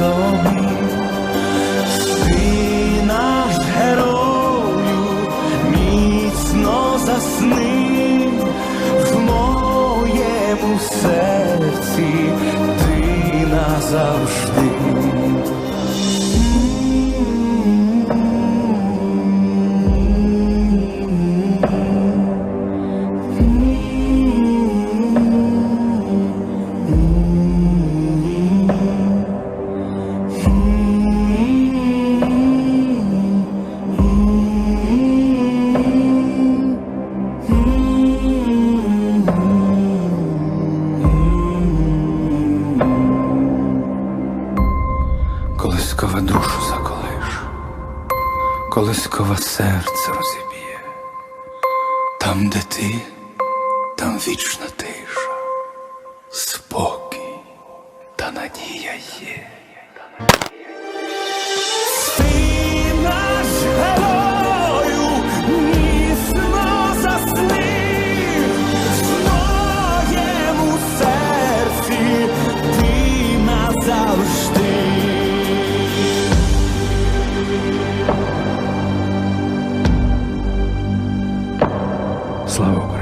Собі, ти наш герою, міцно засни в моєму серці, ти назавжди. Колискова душу заколиш, колискова серце розіб'є. Там, де ти, там вічна тиша, Слава Україні!